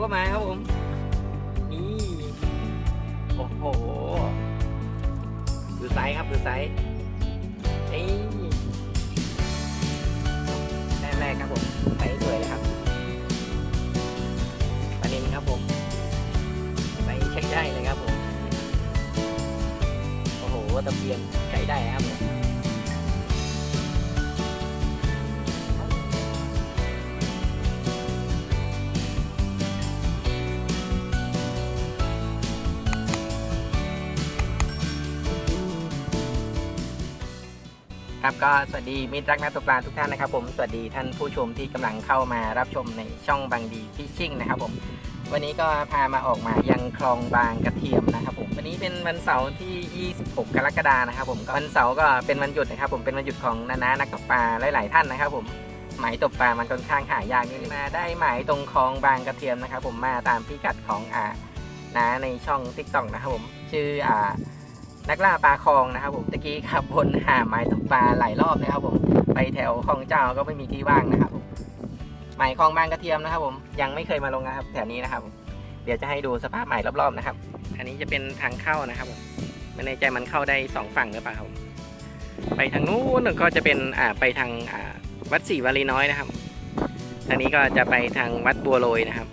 ก็มาครับผม นี่ โอ้โหดูไซส์ครับดูไซส์นี่แรกแรกครับผมไซส์สวยเลยครับปลานินครับผมไซส์ใช้ได้เลยครับผม โอ้โหตะเพียนใช้ได้ครับผม ครับก็สวัสดีมิตรรักนักตกปลาทุกท่านนะครับ ผมสวัสดีท่านผู้ชมที่กำลังเข้ามารับชมในช่องบางดีฟิชชิ่งนะครับผมวันนี้ก็พามาออกมายังคลองบางกระเทียมนะครับผมวันนี้เป็นวันเสาร์ที่ 26 กรกฎานะครับผมวันเสาร์ก็เป็นวันหยุดนะครับผมเป็นวันหยุดของนานานักตกปลาหลาย ๆ ท่านนะครับผมหมายตกปลามันค่อนข้างหายากนิดนึงมาได้หมายตรงคลองบางกระเทียมนะครับผมมาตามพิกัดของอ่านาในช่อง t ิ k t o k นะครับผมชื่ออ่า นักล่าปลาคลองนะครับผมตะกี้ขับวนหาไม้ตกปลาหลายรอบนะครับผมไปแถวคลองเจ้าก็ไม่มีที่ว่างนะครับผมหมายคลองบางกระเทียมนะครับ ผมยังไม่เคยมาลงนะครับแถวนี้นะครับ เดี๋ยวจะให้ดูสภาพใหม่รอบๆนะครับ อันนี้จะเป็นทางเข้านะครับผมไม่แน่ใจมันเข้าได้สองฝั่งหรือเปล่าครับไปทางนู้นก็จะเป็นอ่าไปทางอ่าวัดศรีวลีน้อยนะครับทางนี้ก็จะไปทางวัดบัวโรยนะครับ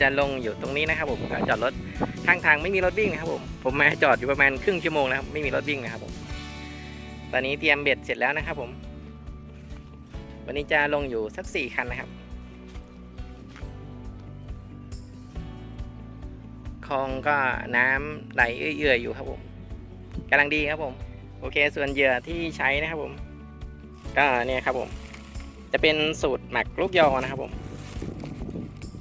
จะลงอยู่ตรงนี้นะครับผมจอดรถข้างทางไม่มีรถวิ่งนะครับผมผมมาจอดอยู่ประมาณครึ่งชั่วโมงนะครับไม่มีรถวิ่งนะครับผมตอนนี้เตรียมเบ็ดเสร็จแล้วนะครับผม วันนี้จะลงอยู่สักสี่คันนะครับคลองก็น้ำไหลเอื่อยๆอยู่ครับผมกำลังดีครับผม โอเคส่วนเหยื่อที่ใช้นะครับผม ก็เนี่ยครับผม จะเป็นสูตรหมักลูกยอนะครับผม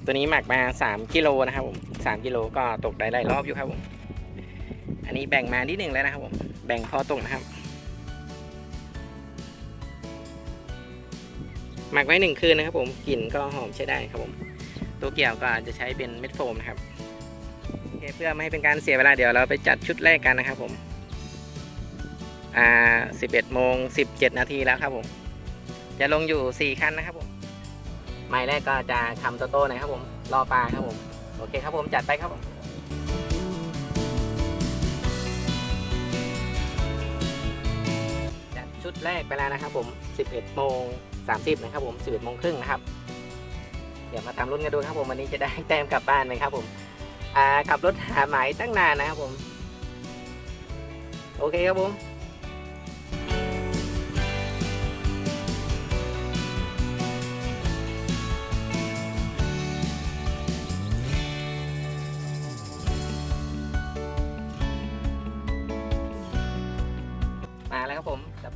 ตัวนี้หมักมา 3กิโลนะครับผม 3กิโลก็ตกได้หลายรอบอยู่ครับผม อันนี้แบ่งมานิดหนึ่งแล้วนะครับผม แบ่งพอตกนะครับ หมักไว้หนึ่งคืนนะครับผม กลิ่นก็หอมใช้ได้ครับผม ตัวเกี่ยวก็อาจจะใช้เป็นเม็ดโฟมนะครับเเพื่อไม่ให้เป็นการเสียเวลาเดี๋ยวเราไปจัดชุดแรกกันนะครับผม อ่า 11โมง17 นาทีแล้วครับผม จะลงอยู่ 4 คันนะครับผมไม้แรกก็จะคำโตโต้น่อยครับผม รอปลาครับผม โอเคครับผมจัดไปครับผมจัดชุดแรกไปแล้วนะครับผม 11โมง30นะครับผม11โมงครึ่งนะครับ เดี๋ยวมาตามรุ่นกันดูครับผมวันนี้จะได้แต้มกลับบ้านไหมครับผมขับรถหาหมายตั้งนานนะครับผม โอเคครับผม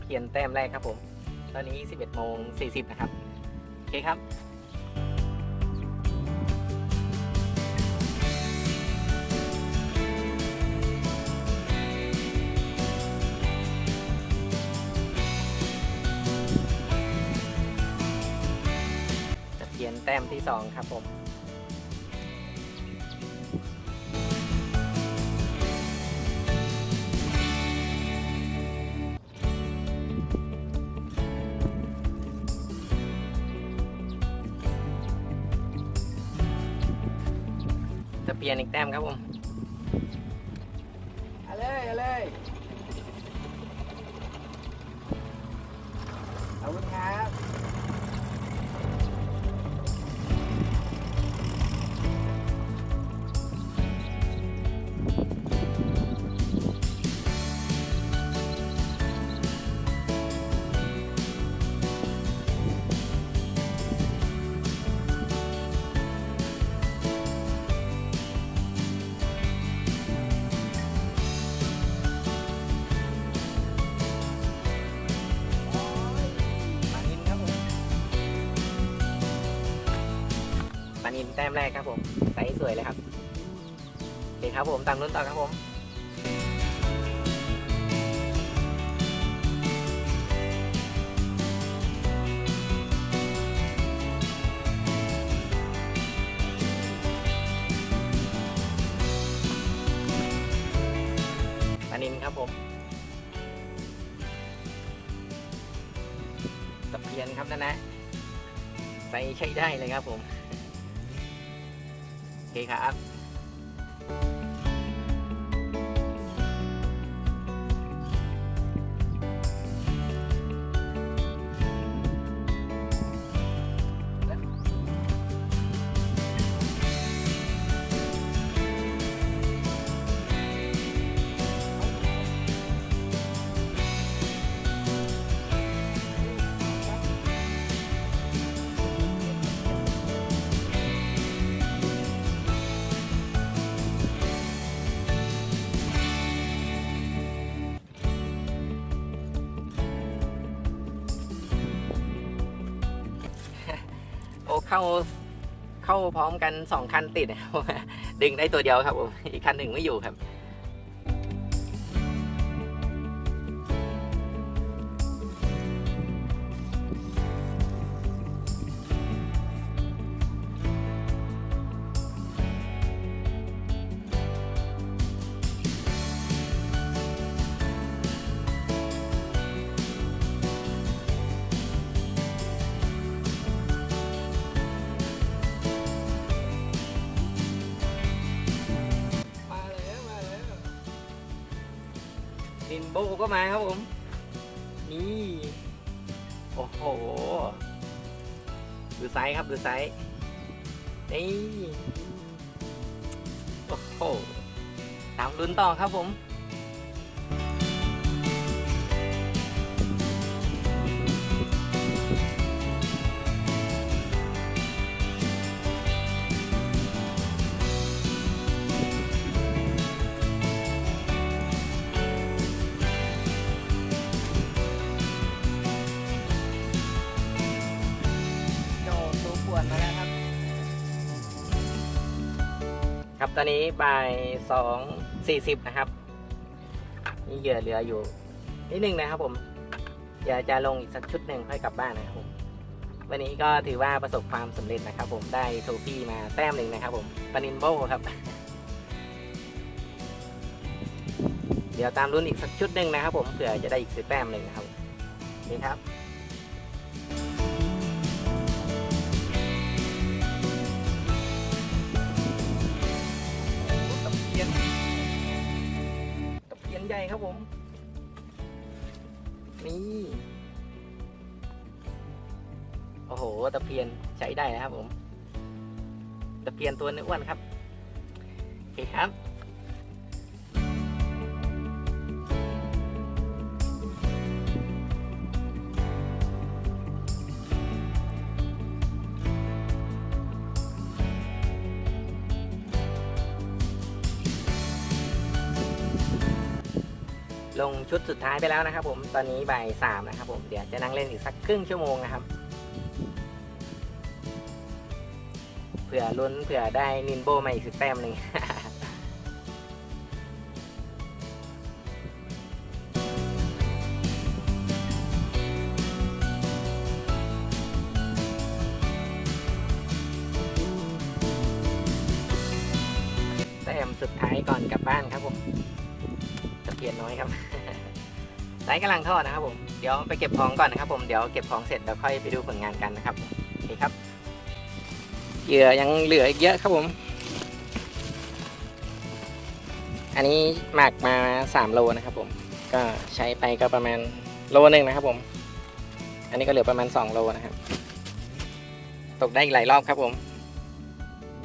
เพียนแต้มแรกครับผม ตอนนี้ 11โมง40 นะครับ โอเคครับจะเพียนแต้มที่ 2 ครับผม ลี่ยนอีกแต้มครับผม แต้มแรกครับผมไซส์สวยเลยครับโอเคครับผมตามรุ่นต่อครับผมปานินครับผมตะเพียนครับนะนะโอเคไซส์ใช้ได้เลยครับผม เคครับ เข้าเข้าพร้อมกันสองคันติดครับดึงได้ตัวเดียวครับผมอีกคันหนึ่งไม่อยู่ครับ โบก็มาครับผม นี่ โอ้โหดูไซส์ครับดูไซส์นี่ โอ้โหตามลุ้นต่อครับผม ครับตอนนี้บ่ายสองสี่สิบนะครับ นี่เหยื่อเหลืออยู่นิดนึงนะครับผมเดี๋ยวจะลงอีกสักชุดหนึ่งค่อยกลับบ้านนะครับผมวันนี้ก็ถือว่าประสบความสำเร็จนะครับ ผมได้โทฟี่มาแต้มหนึ่งนะครับ ผมปนินโบครับ เดี๋ยวตามรุ่นอีกสักชุดหนึ่งนะครับ ผมเผื่อจะได้อีกสักแต้มหนึ่งนะครับนี่ครับ นี่ โอ้โห ตะเพียนใช้ได้นะครับผม ตะเพียนตัวเนื้ออ้วนครับโอเคครับ ลงชุดสุดท้ายไปแล้วนะครับ ผมตอนนี้บ่ายสามนะครับ ผมเดี๋ยวจะนั่งเล่นอีกสักครึ่งชั่วโมงนะครับเผื่อลุ้นเผื่อได้นินโบมาอีกสิบแต้มหนึ่งแต้มสุดท้ายก่อนกลับบ้านครับผม เกียนน้อยครับไซส์กำลังทอดนะครับผมเดี๋ยวไปเก็บของก่อนนะครับ ผมเดี๋ยวเก็บของเสร็จเดี๋ยวค่อยไปดูผลงานกันนะครับโอเคครับเหยื่อยังเหลืออีกเยอะครับผม อันนี้หมักมาสามโลนะครับผมก็ใช้ไปก็ประมาณโลนึงนะครับผม อันนี้ก็เหลือประมาณสองโลนะครับ ตกได้อีกหลายรอบครับผม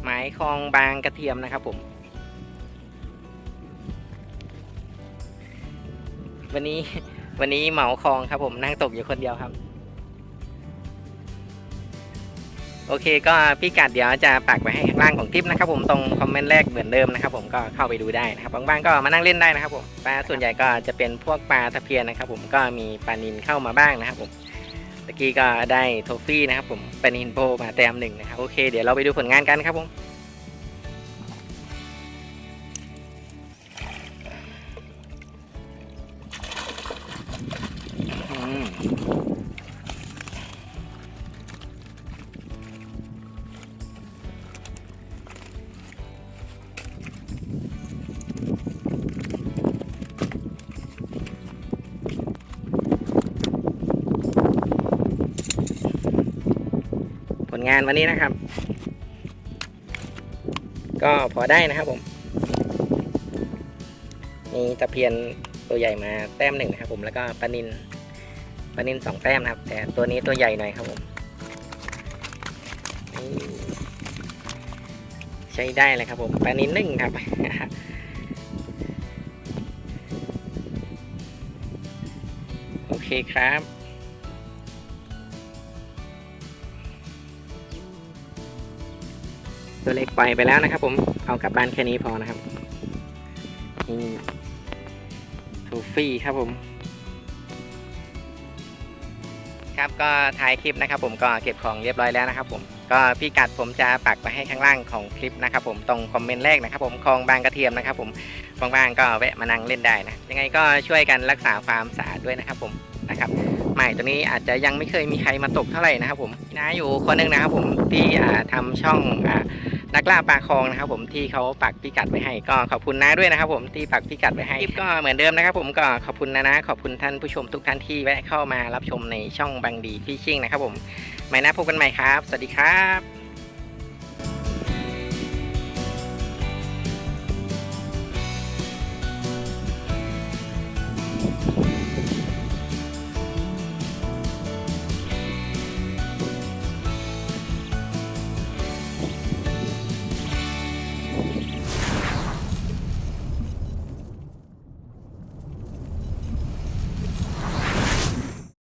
หมายคลองบางกระเทียมนะครับผม วันนี้วันนี้เหมาคลองครับผมนั่งตกอยู่คนเดียวครับ โอเคก็พี่กัดเดี๋ยวจะปักไว้ให้ข้างล่างของคลิปนะครับผมตรงคอมเมนต์แรกเหมือนเดิมนะครับผมก็เข้าไปดูได้นะครับบางๆก็มานั่งเล่นได้นะครับผมปลาส่วนใหญ่ก็จะเป็นพวกปลาตะเพียนนะครับผมก็มีปลานินเข้ามาบ้างนะครับผมตะกี้ก็ได้โทฟี่นะครับผมปลานินโบมาแต้มหนึ่งนะครับโอเคเดี๋ยวเราไปดูผลงานกันครับผม งานวันนี้นะครับ ก็พอได้นะครับผมมีตะเพียนตัวใหญ่มาแต้มหนึ่งนะครับผมแล้วก็ปลานินปลานินสองแต้มนะครับ แต่ตัวนี้ตัวใหญ่หน่อยครับผมใช้ได้เลยครับผมปลานินหนึ่งครับโอเคครับ ตัวเล็กปล่อยไปแล้วนะครับ ผมเอากลับบ้านแค่นี้พอนะครับนี่ทูฟี่ครับผม ครับก็ท้ายคลิปนะครับ ผมก็เก็บของเรียบร้อยแล้วนะครับ ผมก็พี่กัดผมจะปักไปให้ข้างล่างของคลิปนะครับ ผมตรงคอมเมนต์แรกนะครับ ผมคลองบางกระเทียมนะครับ ผมว่างๆก็แวะมานั่งเล่นได้นะยังไงก็ช่วยกันรักษาความสะอาดด้วยนะครับ ผมนะครับใหม่ตัวนี้อาจจะยังไม่เคยมีใครมาตกเท่าไหร่นะครับ ผมนะอยู่คนหนึงนะครับ ผมที่อ่าทำช่องอ่า นักล่าปลาคลองนะครับผมที่เขาปักพิกัดไว้ให้ก็ขอบคุณนะด้วยนะครับ ผมที่ปักพิกัดไว้ให้คลิปก็เหมือนเดิมนะครับ ผมก็ขอบคุณนะนะขอบคุณท่านผู้ชมทุกท่านที่แวะเข้ามารับชมในช่องบางดีฟิชชิ่งนะครับผมไม่น่าพบกันใหม่ครับ สวัสดีครับ